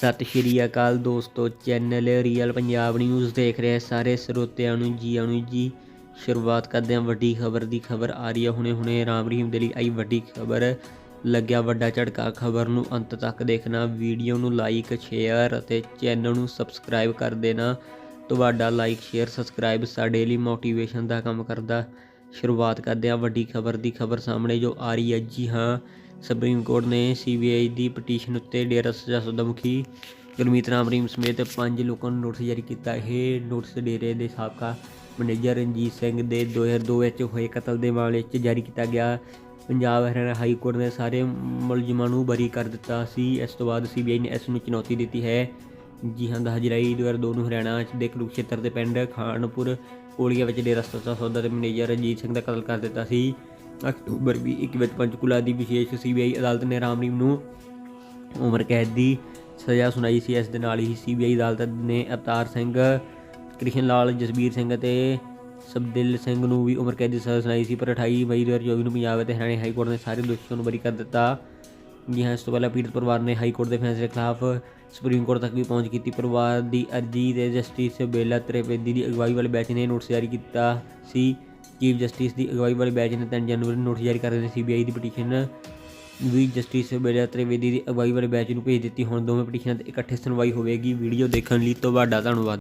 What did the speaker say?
ਸਤਿ ਸ਼੍ਰੀ ਅਕਾਲ ਦੋਸਤੋ, channel real Punjab news ਦੇਖ ਰਹੇ ਸਾਰੇ ਸਰੋਤਿਆਂ ਨੂੰ ਜੀ ਆਇਆਂ ਜੀ। ਸ਼ੁਰੂਆਤ ਕਰਦੇ ਹਾਂ ਵੱਡੀ ਖਬਰ ਦੀ ਖਬਰ ਆ ਰਹੀ ਹੈ। ਹੁਣੇ ਹੁਣੇ ਰਾਮ ਰਹੀਮ ਦੇ ਲਈ ਆਈ ਵੱਡੀ ਖਬਰ। ਲੱਗਿਆ ਵੱਡਾ ਝਟਕਾ। ਖਬਰ ਨੂੰ ਅੰਤ ਤੱਕ ਦੇਖਣਾ, ਵੀਡੀਓ ਨੂੰ ਲਾਈਕ ਸ਼ੇਅਰ ਅਤੇ ਚੈਨਲ ਨੂੰ ਸਬਸਕ੍ਰਾਈਬ ਕਰ ਦੇਣਾ। ਤੁਹਾਡਾ ਲਾਈਕ ਸ਼ੇਅਰ ਸਬਸਕ੍ਰਾਈਬ ਸਾਡੇ ਲਈ ਮੋਟੀਵੇਸ਼ਨ ਦਾ ਕੰਮ ਕਰਦਾ। ਸ਼ੁਰੂਆਤ ਕਰਦੇ ਹਾਂ ਵੱਡੀ ਖਬਰ ਦੀ ਖਬਰ ਸਾਹਮਣੇ ਜੋ ਆ ਰਹੀ ਹੈ। ਜੀ ਹਾਂ ਸੁਪਰੀਮ ਕੋਰਟ ਨੇ ਸੀਬੀਆਈ ਦੀ ਪਟੀਸ਼ਨ ਉੱਤੇ ਡੇਰਾ ਸਜ਼ਾ ਸਜ਼ਾ ਮੁਖੀ ਗੁਰਮੀਤ ਰਾਮ ਰਹੀਮ ਸਮੇਤ ਪੰਜ ਲੋਕਾਂ ਨੂੰ ਨੋਟਿਸ ਜਾਰੀ ਕੀਤਾ। ਇਹ ਨੋਟਿਸ ਡੇਰੇ ਦੇ ਸਾਬਕਾ ਮੈਨੇਜਰ ਰਣਜੀਤ ਸਿੰਘ ਦੇ 2002 ਵਿੱਚ ਹੋਏ ਕਤਲ ਦੇ ਮਾਮਲੇ 'ਚ ਜਾਰੀ ਕੀਤਾ ਗਿਆ। ਪੰਜਾਬ ਹਰਿਆਣਾ ਹਾਈ ਕੋਰਟ ਨੇ ਸਾਰੇ ਮੁਲਜ਼ਮਾਂ ਨੂੰ ਬਰੀ ਕਰ ਦਿੱਤਾ ਸੀ। ਇਸ ਤੋਂ ਬਾਅਦ ਸੀਬੀਆਈ ਨੇ ਇਸ ਨੂੰ ਚੁਣੌਤੀ ਦਿੱਤੀ ਹੈ। ਜੀ ਹਾਂ 10 ਜੁਲਾਈ 2002 ਨੂੰ ਹਰਿਆਣਾ ਦੇ ਕੁਰੂਕਸ਼ੇਤਰ ਦੇ ਪਿੰਡ ਖਾਨਪੁਰ ਕੋਲੀਆ ਵਿੱਚ ਡੇਰਾ ਸੱਚਾ ਸੌਦਾ ਦੇ ਮੈਨੇਜਰ ਰਣਜੀਤ ਸਿੰਘ ਦਾ ਕਤਲ ਕਰ ਦਿੱਤਾ ਸੀ। ਅਕਤੂਬਰ 21 ਵਿੱਚ ਪੰਚਕੂਲਾ ਦੀ ਵਿਸ਼ੇਸ਼ ਸੀਬੀਆਈ ਅਦਾਲਤ ਨੇ ਰਾਮ ਰਹੀਮ ਨੂੰ ਉਮਰ ਕੈਦ ਦੀ ਸਜ਼ਾ ਸੁਣਾਈ ਸੀ। ਇਸ ਦੇ ਨਾਲ ਹੀ ਸੀਬੀਆਈ ਅਦਾਲਤ ਨੇ ਅਵਤਾਰ ਸਿੰਘ, ਕ੍ਰਿਸ਼ਨ ਲਾਲ, ਜਸਬੀਰ ਸਿੰਘ ਅਤੇ ਸਬਦਿਲ ਸਿੰਘ ਨੂੰ ਵੀ ਉਮਰ ਕੈਦ ਦੀ ਸਜ਼ਾ ਸੁਣਾਈ ਸੀ। ਪਰ 28 ਮਈ 2024 ਨੂੰ ਪੰਜਾਬ ਅਤੇ ਹਰਿਆਣਾ ਹਾਈ ਕੋਰਟ ਨੇ ਸਾਰੇ ਦੋਸ਼ੀਆਂ ਨੂੰ ਬਰੀ ਕਰ ਦਿੱਤਾ। ਜੀ ਹਾਂ ਇਸ ਤੋਂ ਪਹਿਲਾਂ ਪੀੜਤ ਪਰਿਵਾਰ ਨੇ ਹਾਈ ਕੋਰਟ ਦੇ ਫੈਸਲੇ ਖਿਲਾਫ ਸੁਪਰੀਮ ਕੋਰਟ ਤੱਕ ਵੀ ਪਹੁੰਚ ਕੀਤੀ। ਪਰਿਵਾਰ ਦੀ ਅਰਜ਼ੀ ਤੇ ਜਸਟਿਸ ਬੇਲਾ ਤ੍ਰਿਵੇਦੀ ਦੀ ਅਗਵਾਈ ਵਾਲੇ ਬੈਂਚ ਨੇ, ਨੋਟਿਸ ਜਾਰੀ ਕੀਤਾ ਸੀ। ਚੀਫ ਜਸਟਿਸ ਦੀ ਅਗਵਾਈ ਵਾਲੇ ਬੈਂਚ ਨੇ 3 ਜਨਵਰੀ ਨੂੰ ਨੋਟਿਸ ਜਾਰੀ ਕਰ ਦਿੱਤੇ ਸੀਬੀਆਈ ਦੀ ਪਟੀਸ਼ਨ ਵੀ ਜਸਟਿਸ ਬੇਲਾ ਤ੍ਰਿਵੇਦੀ ਦੀ ਅਗਵਾਈ ਵਾਲੇ ਬੈਂਚ ਨੂੰ ਭੇਜ ਦਿੱਤੀ। ਹੁਣ ਦੋਵੇਂ ਪਟੀਸ਼ਨਾਂ ਤੇ ਇਕੱਠੇ ਸੁਣਵਾਈ ਹੋਵੇਗੀ। ਵੀਡੀਓ ਦੇਖਣ ਲਈ ਤੁਹਾਡਾ ਧੰਨਵਾਦ।